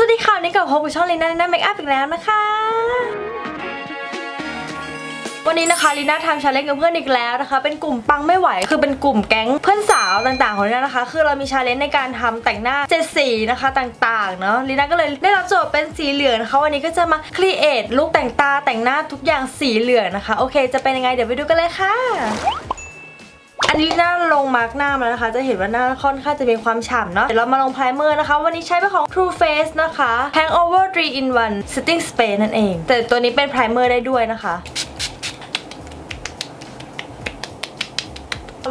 สวัสดีค่ะนี่กับพบกับช่องลีน่าลีน่าเมคอัพอีกแล้วนะคะ วันนี้นะคะลีน่าทำชาเลนจ์กับเพื่อนอีกแล้วนะคะ เป็นกลุ่มปังไม่ไหว คือเป็นกลุ่มแก๊งเพื่อนสาวต่างๆของลีน่านะคะ คือเรามีชาเลนจ์ในการทำแต่งหน้าเจ็ดสีนะคะต่างๆเนาะลีน่าก็เลยได้รับโจทย์เป็นสีเหลืองนะคะวันนี้ก็จะมาครีเอทลุคแต่งตาแต่งหน้าทุกอย่างสีเหลืองนะคะ โอเค จะเป็นยังไงเดี๋ยวไปดูกันเลยค่ะ นนี้หน้าลงมาร์กหน้ามาแล้วนะคะ จะเห็นว่าหน้าค่อนข้างจะมีความฉ่ำเนาะเดี๋ยวเรามาลงไพรเมอร์นะคะ วันนี้ใช้เป็นของ True Face นะคะ Hangover 3 in 1 Setting Spray นั่นเอง แต่ตัวนี้เป็นไพรเมอร์ได้ด้วยนะคะ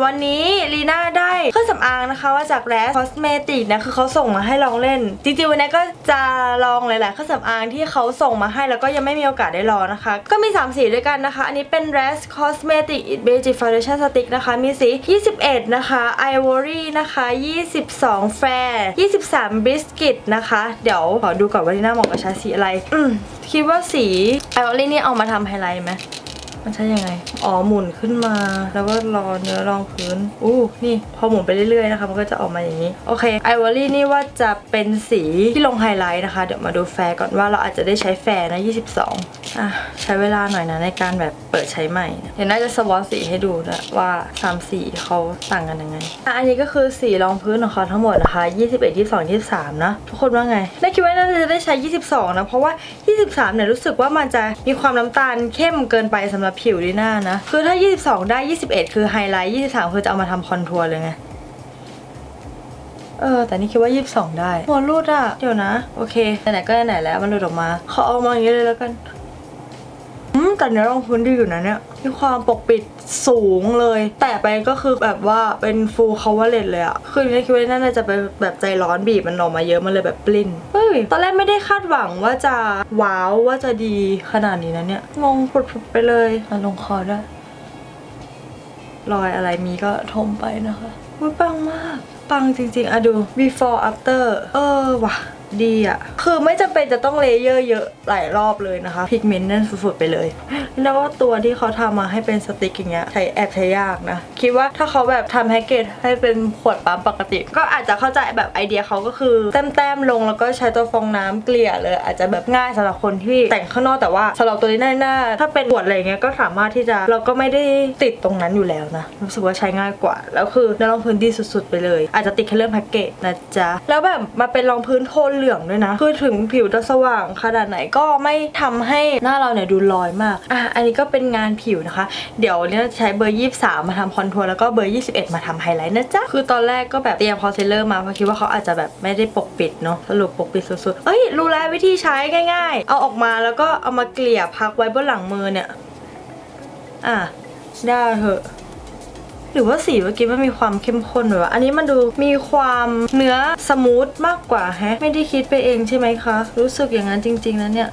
วันนี้ลีน่าได้เครื่องสำอางนะคะว่าจาก Rash Cosmetic นะคือเขาส่งมาให้ลองเล่น จริงๆวันนี้ก็จะลองหลายๆเครื่องสำอางที่เขาส่งมาให้แล้วก็ยังไม่มีโอกาสได้ลองนะคะ ก็มี 3 สีด้วยกันนะคะ อันนี้เป็น Rash Cosmetic It Magic Foundation Stick นะคะ มีสี 21 นะคะ Ivory นะคะ 22 Fair 23 Biscuit นะคะ เดี๋ยวขอดูก่อนว่าลีน่าเหมาะกับใช้สีอะไร อืมคิดว่าสี Ivory นี่เอามาทำไฮไลท์ไหม มันใช่ยังไง อ๋อหมุนขึ้นมา แล้วก็รอเนื้อรองพื้น อู้ นี่ พอหมุนไปเรื่อยๆนะคะ มันก็จะออกมาอย่างนี้ โอเค ไอวอรี่นี่ว่าจะเป็นสีที่ลงไฮไลท์นะคะ เดี๋ยวมาดูแฟร์ก่อนว่าเราอาจจะได้ใช้แฟร์นะ 22 อะ ใช้เวลาหน่อยนะในการแบบเปิดใช้ใหม่ เดี๋ยวน่าจะสวอตสีให้ดูนะว่า3สีเขาต่างกันยังไง อะ อันนี้ก็คือสีรองพื้นของเขาทั้งหมดนะคะ 21 22 23 นะ ทุกคนว่าไงน่าคิดว่าน่าจะได้ใช้ 22 นะ เพราะว่า 23 เนี่ยรู้สึกว่ามันจะมีความน้ำตาลเข้มเกินไปสำหรับผิวดีหน้านะ คือถ้า 22 ได้ 21 คือไฮไลท์ 23 คือจะเอามาทำคอนทัวร์เลยไง เออ แต่นี่คิดว่า 22 ได้หัวรูดอะเดี๋ยวนะ โอเค ไหนๆก็ไหนๆแล้วมันหลุดออกมาขอเอามาอย่างนี้เลยแล้วกันอืมแต่เนื้อรองพื้นดีอยู่นะเนี่ยมีความปกปิดสูงเลย แต่ไปก็คือแบบว่าเป็น full coverage เลยอะคือนี่คิดว่าน่าจะเป็นแบบใจร้อนบีบมันออกมาเยอะมันเลยแบบปลิ้น ตอนแรกไม่ได้คาดหวังว่าจะว้าวว่าจะดีขนาดนี้นะเนี่ยงงปุดๆไปเลยอะลงคอด้วยรอยอะไรมีก็ทมไปนะคะวุ้ยปังมาก ปังจริงๆอะดู before after เออว่ะ ดีอะคือไม่จำเป็นจะต้องเลเยอร์เยอะหลายรอบเลยนะคะ พิกเมนต์นั่นสุดๆไปเลย แล้วก็ตัวที่เขาทำมาให้เป็นสติ๊กอย่างเงี้ยใช้แอบใช้ยากนะ คิดว่าถ้าเขาแบบทำแพ็กเกจให้เป็นขวดปั๊มปกติ ก็อาจจะเข้าใจแบบไอเดียเขาก็คือแต้มๆลงแล้วก็ใช้ตัวฟองน้ำเกลี่ยเลย อาจจะแบบง่ายสำหรับคนที่แต่งข้างนอกแต่ว่าสำหรับตัวนี้หน้าถ้าเป็นขวดอะไรเงี้ยก็สามารถที่จะเราก็ไม่ได้ติดตรงนั้นอยู่แล้วนะรู้สึกว่าใช้ง่ายกว่าแล้วคือเนื้อรองพื้นดีสุดๆไปเลย อาจจะติดแค่เรื่องแพ็กเกจนะจ๊ะแล้วแบบมาเป็นรองพื้นโทนเหลืองด้วยนะ คือถึงผิวจะสว่างขนาดไหนก็ไม่ทำให้หน้าเราเนี่ยดูลอยมาก อะ อันนี้ก็เป็นงานผิวนะคะ เดี๋ยวเนี่ยใช้เบอร์ 23 มาทำคอนทัวร์แล้วก็เบอร์ 21 มาทำไฮไลท์นะจ๊ะ คือตอนแรกก็แบบเตรียมคอนซีลเลอร์มาเพราะคิดว่าเขาอาจจะแบบไม่ได้ปกปิดเนาะ สรุปปกปิดสุดๆ เอ้ย รู้แล้ววิธีใช้ง่าย ๆ เอาออกมาแล้วก็เอามาเกลี่ยพักไว้บนหลังมือเนี่ย อะ ได้เหอะ หรือว่าสีเมื่อกี้มันมีความเข้มข้นแบบว่าอันนี้มันดูมีความเนื้อสมูทมากกว่าแฮะ ไม่ได้คิดไปเองใช่ไหมคะ รู้สึกอย่างนั้นจริง ๆนะเนี่ย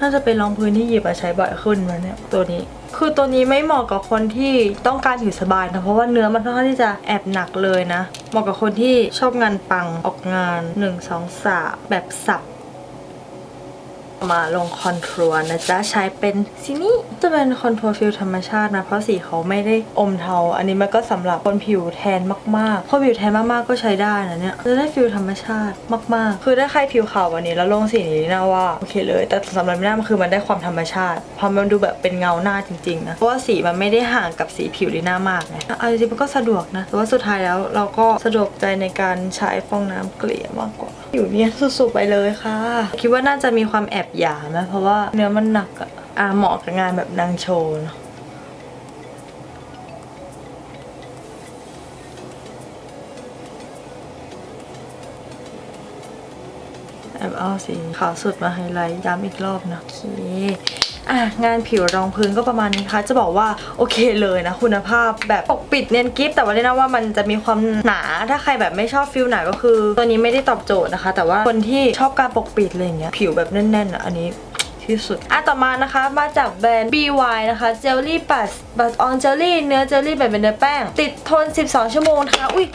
น่าจะเป็นรองพื้นที่หยิบมาใช้บ่อยขึ้นมาเนี่ยตัวนี้คือตัวนี้ไม่เหมาะกับคนที่ต้องการผิวสบายนะเพราะว่าเนื้อมันค่อนข้างที่จะแอบหนักเลยนะ เหมาะกับคนที่ชอบงานปังออกงาน 1 2 3แบบสับ มาลงคอนทัวร์นะจ๊ะ ใช้เป็นสีนี้จะเป็นคอนทัวร์ฟิลธรรมชาตินะ เพราะสีเขาไม่ได้อมเทา อันนี้มันก็สำหรับคนผิวแทนมากๆคนผิวแทนมากๆก็ใช้ได้นะเนี่ยจะได้ฟิลธรรมชาติมากๆ คือถ้าใครผิวขาววันนี้แล้วลงสีนี้นะว่าโอเคเลย แต่สำหรับหน้ามันคือมันได้ความธรรมชาติเพราะมันดูแบบเป็นเงาหน้าจริงๆนะเพราะว่าสีมันไม่ได้ห่างกับสีผิวลีน่ามากไงเอาจริงๆมันก็สะดวกนะแต่ว่าสุดท้ายแล้วเราก็สะดวกใจในการใช้ฟองน้ำเกลี่ยมากกว่า อยู่เนี่ยสุดๆไปเลยค่ะ คิดว่าน่าจะมีความแอบหยาไหมเพราะว่าเนื้อมันหนักอะอะเหมาะกับงานแบบนางโชว์เนาะแอบเอาสีขาวสุดมาไฮไลท์ย้ำอีกรอบนะโอเค อะงานผิวรองพื้นก็ประมาณนี้ค่ะ จะบอกว่าโอเคเลยนะ คุณภาพแบบปกปิดเนียนกิฟแต่ว่าเรียกนะว่ามันจะมีความหนาถ้าใครแบบไม่ชอบฟิลหนาก็คือ ตัวนี้ไม่ได้ตอบโจทย์นะคะ แต่ว่าคนที่ชอบการปกปิดอะไรเงี้ยผิวแบบแน่นๆอะอันนี้ ที่สุดอะต่อมานะคะมาจากแบรนด์ BY นะคะ Jelly Bus Bus on Jelly เนื้อเจลลี่แบบเป็นเนื้อแป้ง ติดทน 12 ชั่วโมงนะคะอุ้ย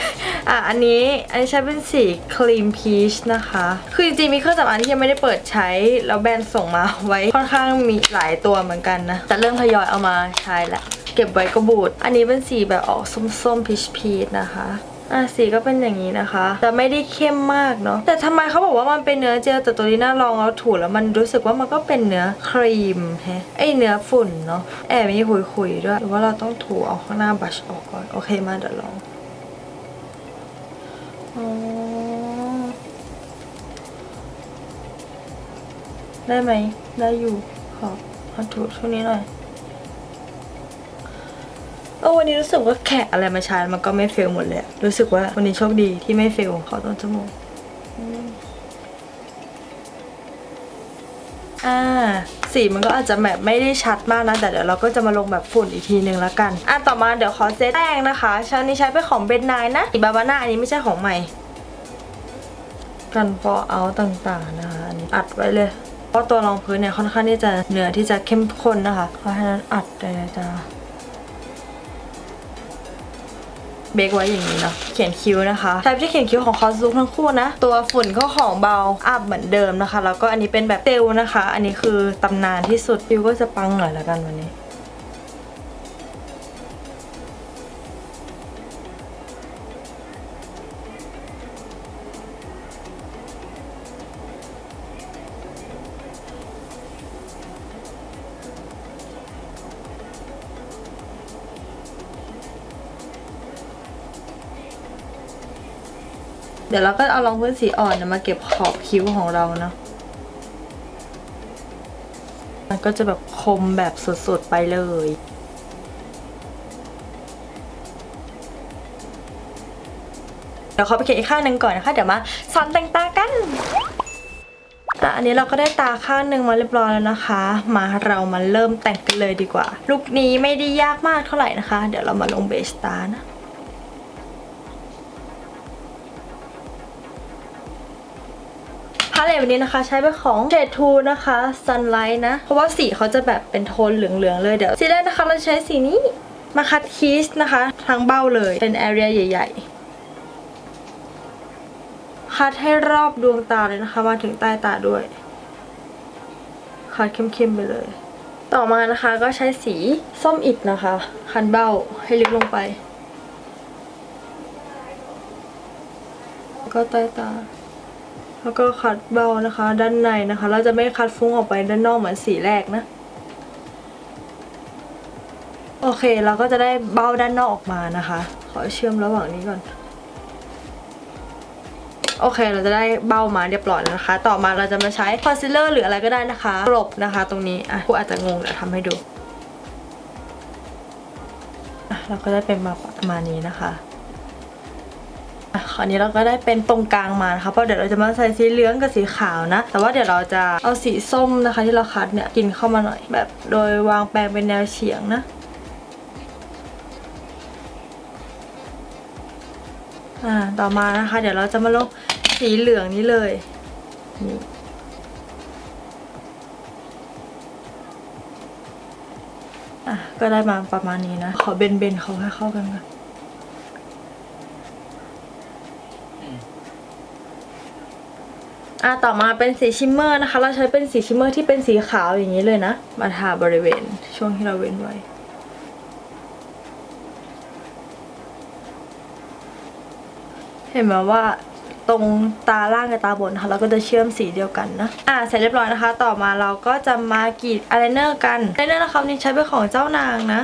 อะอันนี้อันนี้ใช้เป็นสีครีมพีชนะคะ คือจริงๆมีเครื่องสำอางที่ยังไม่ได้เปิดใช้ แล้วแบรนด์ส่งมาไว้ค่อนข้างมีหลายตัวเหมือนกันนะ แต่เริ่มทยอยเอามาใช้แล้วเก็บไว้ก็บูด อันนี้เป็นสีแบบออกส้มๆพีชพีชนะคะ อะสีก็เป็นอย่างนี้นะคะ แต่ไม่ได้เข้มมากเนาะแต่ทำไมเขาบอกว่ามันเป็นเนื้อเจลแต่ตัวนี้น่าลองแล้วถูแล้วมันรู้สึกว่ามันก็เป็นเนื้อครีมแฮะไอเนื้อฝุ่นเนาะแอบมีขุยๆด้วยหรือว่าเราต้องถูเอาข้างหน้าบัชออกก่อนโอเคมาเดี๋ยวลองได้ไหมได้อยู่ขอขอถูช่วงนี้หน่อย เออวันนี้รู้สึกว่าแขกอะไรมาใช้มันก็ไม่เฟลหมดเลย รู้สึกว่าวันนี้โชคดีที่ไม่เฟลขอต้นจมูกอ่าสีมันก็อาจจะแบบไม่ได้ชัดมากนะ แต่เดี๋ยวเราก็จะมาลงแบบฝุ่นอีกทีนึงแล้วกัน อะต่อมาเดี๋ยวขอเซตแป้งนะคะชานี้ใช้เป็นของเบนนายนะอีบาบาน่าอันนี้ไม่ใช่ของใหม่กันฟอเอาต่างๆนะคะอันนี้อัดไว้เลย เพราะตัวรองพื้นเนี่ยค่อนข้างที่จะเนื้อที่จะเข้มข้นนะคะ เพราะฉะนั้นอัดเลยจ้า เบรกไว้อย่างนี้เนาะเขียนคิ้วนะคะใช้ที่เขียนคิ้วของคอสซูทั้งคู่นะ ตัวฝุ่นก็ของเบาอับเหมือนเดิมนะคะ แล้วก็อันนี้เป็นแบบเตลนะคะ อันนี้คือตำนานที่สุดคิ้วก็จะปังหน่อยละกันวันนี้ เดี๋ยวเราก็เอารองพื้นสีอ่อนนะมาเก็บขอบคิ้วของเราเนาะมันก็จะแบบคมแบบสุดๆไปเลยเดี๋ยวขอไปเขียนอีกข้างหนึ่งก่อนนะคะ เดี๋ยวมาสอนแต่งตากันอะอันนี้เราก็ได้ตาข้างหนึ่งมาเรียบร้อยแล้วนะคะ มาเรามาเริ่มแต่งกันเลยดีกว่า ลุคนี้ไม่ได้ยากมากเท่าไหร่นะคะ เดี๋ยวเรามาลงเบสตานะาเลตวันนี้นะคะ ใช้เป็นของ j 2นะคะ Sunlight นะ เพราะว่าสีเขาจะแบบเป็นโทนเหลืองๆเลยเดี๋ยวสีแรกนะคะเราใช้สีนี้มาคัดคีสนะคะทั้งเบ้าเลยเป็นแอเรียใหญ่ ๆ คัดให้รอบดวงตาเลยนะคะ มาถึงใต้ตาด้วย คัดเข้มๆไปเลย ต่อมานะคะก็ใช้สีส้มอิดนะคะ คันเบ้าให้ลึกลงไปแล้วก็ใต้ตา แล้วก็คัดเบานะคะ ด้านในนะคะ เราจะไม่คัดฟุ้งออกไปด้านนอกเหมือนสีแรกนะ โอเคเราก็จะได้เบ้าด้านนอกออกมานะคะ ขอเชื่อมระหว่างนี้ก่อน โอเค เราจะได้เบ้ามาเรียบร้อยแล้วนะคะ ต่อมาเราจะมาใช้คอนซีลเลอร์หรืออะไรก็ได้นะคะกลบนะคะ ตรงนี้อะผู้อาจจะงงเดี๋ยวทำให้ดูอะเราก็ได้เป็นมาประมาณนี้นะคะ อะคราวนี้เราก็ได้เป็นตรงกลางมานะคะเพราะเดี๋ยวเราจะมาใส่สีเหลืองกับสีขาวนะ แต่ว่าเดี๋ยวเราจะเอาสีส้มนะคะ ที่เราคัดเนี่ยกินเข้ามาหน่อย แบบโดยวางแปรงเป็นแนวเฉียงนะอ่าต่อมานะคะ เดี๋ยวเราจะมาลงสีเหลืองนี้เลยนี่อะก็ได้มาประมาณนี้นะ ขอเบนเบนเขาให้เข้ากันก่อน อะต่อมาเป็นสีชิมเมอร์นะคะ เราใช้เป็นสีชิมเมอร์ที่เป็นสีขาวอย่างนี้เลยนะ มาทาบริเวณช่วงที่เราเว้นไว้เห็นไหมว่าตรงตาล่างกับตาบนนะคะเราก็จะเชื่อมสีเดียวกันนะ อะเสร็จเรียบร้อยนะคะ ต่อมาเราก็จะมากรีดอายไลเนอร์กันอายไลเนอร์นะคะวันนี้ใช้เป็นของเจ้านางนะ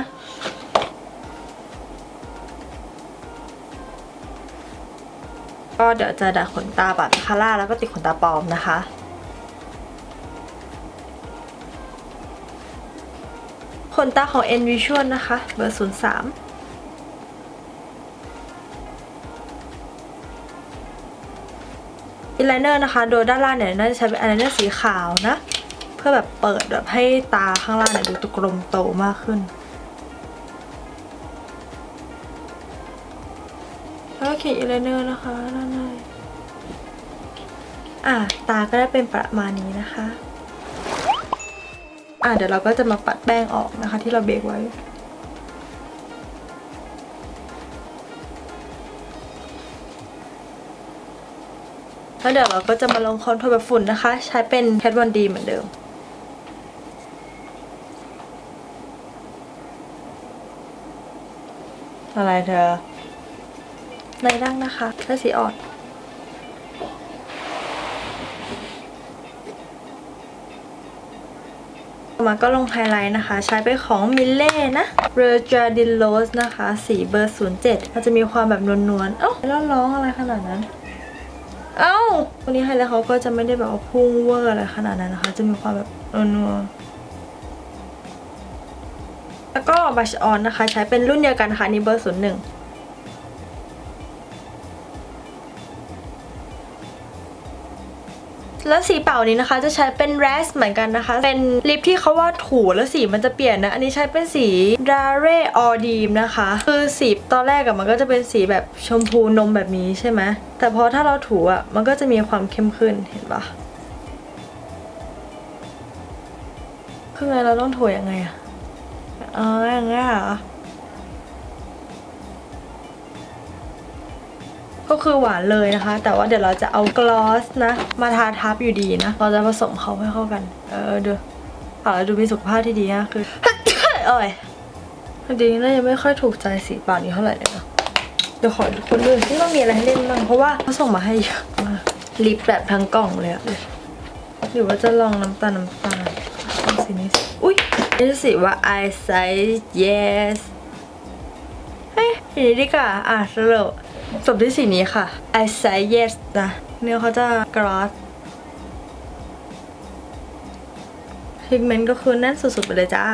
ก็เดี๋ยวจะดัดขนตาแบบคาร่าแล้วก็ติดขนตาปลอมนะคะขนตาของ N Visual นะคะเบอร์ 03อินไลเนอร์นะคะ โดยด้านล่างเนี่ยน่าจะใช้เป็นอินไลเนอร์สีขาวนะ เพื่อแบบเปิดแบบให้ตาข้างล่างเนี่ยดูตกลมโตมากขึ้น เขียนอินไลเนอร์นะคะด้านในอะตาก็ได้เป็นประมาณนี้นะคะ อะเดี๋ยวเราก็จะมาปัดแป้งออกนะคะ ที่เราเบรกไว้แล้วเดี๋ยวเราก็จะมาลงคอนโทรลแบบฝุ่นนะคะ ใช้เป็นแคทวันดีเหมือนเดิมอะไรเธอ ในดั้งนะคะใช้สีอ่อนต่อมาก็ลงไฮไลท์นะคะ ใช้เป็นของมิลเล่นะ r e j a d i l o s นะคะ สีเบอร์ 07มันจะมีความแบบนวลๆ เอ้าแล้วร้องอะไรขนาดนั้น เอ้าวันนี้ไฮไลท์เขาก็จะไม่ได้แบบว่าพุ่งเวอร์อะไรขนาดนั้นนะคะ จะมีความแบบนัวๆแล้วก็บัชออนนะคะ ใช้เป็นรุ่นเดียวกันค่ะนนี่เบอร์ 01 แล้วสีเป่านี้นะคะ จะใช้เป็นแรสเหมือนกันนะคะ เป็นลิปที่เขาว่าถูแล้วสีมันจะเปลี่ยนนะ อันนี้ใช้เป็นสีดาเรออดีมนะคะ คือสีตอนแรกอะมันก็จะเป็นสีแบบชมพูนมแบบนี้ใช่ไหมแต่พอถ้าเราถูอะมันก็จะมีความเข้มขึ้นเห็นปะคือไงเราต้องถูยังไงอะอ๋ออย่างเงี้ยเหรอ ก็คือหวานเลยนะคะ แต่ว่าเดี๋ยวเราจะเอากลอสนะ มาทาทับอยู่ดีนะ เราจะผสมเขาให้เข้ากัน เออดูเอาแล้วดูมีสุขภาพที่ดีนะคือเอ้ยจริงๆน่าจะไม่ค่อยถูกใจสีปากนี้เท่าไหร่เลยนะเดี๋ยวขอทุกคนดูที่ว่ามีอะไรให้เล่นบ้างเพราะว่าเขาส่งมาให้เยอะมากลิปแบบทั้งกล่องเลยอะหรือว่าจะลองน้ำตาลน้ำตาลสีนี้อุ้ยนี่สีว่า I say yes เฮ้ยสีนี้ดีกว่าอะสรุป จบที่สีนี้ค่ะ I say yes นะเนื้อเขาจะกราสพิกเมนต์ก็คือแน่นสุดๆไปเลยจ้า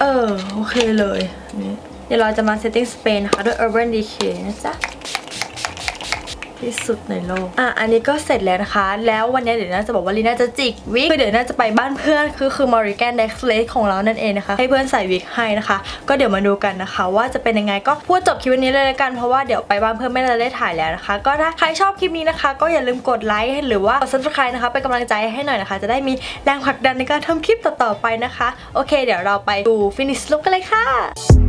เออ โอเคเลยนนี่เดี๋ยวเราจะมา setting spray นะคะ ด้วย Urban Decay นะจ๊ะ ที่สุดในโลก อะ อันนี้ก็เสร็จแล้วนะคะ แล้ววันนี้เดี๋ยวน่าจะบอกว่าลีน่าจะจิกวิกคือเดี๋ยวน่าจะไปบ้านเพื่อน คือคือ Morrigan Next l a c e ของเรานั่นเองนะคะ ให้เพื่อนใส่วิกให้นะคะ ก็เดี๋ยวมาดูกันนะคะ ว่าจะเป็นยังไง ก็พูดจบคลิปวันนี้เลยละกัน เพราะว่าเดี๋ยวไปบ้านเพื่อนไม่ได้ได้ถ่ายแล้วนะคะ ก็ถ้าใครชอบคลิปนี้นะคะ ก็อย่าลืมกดไลค์หรือว่ากด subscribe นะคะ เป็นกำลังใจให้หน่อยนะคะ จะได้มีแรงผลักดันในการทำคลิปต่อๆไปนะคะ โอเค เดี๋ยวเราไปดู finish look กันเลยค่ะ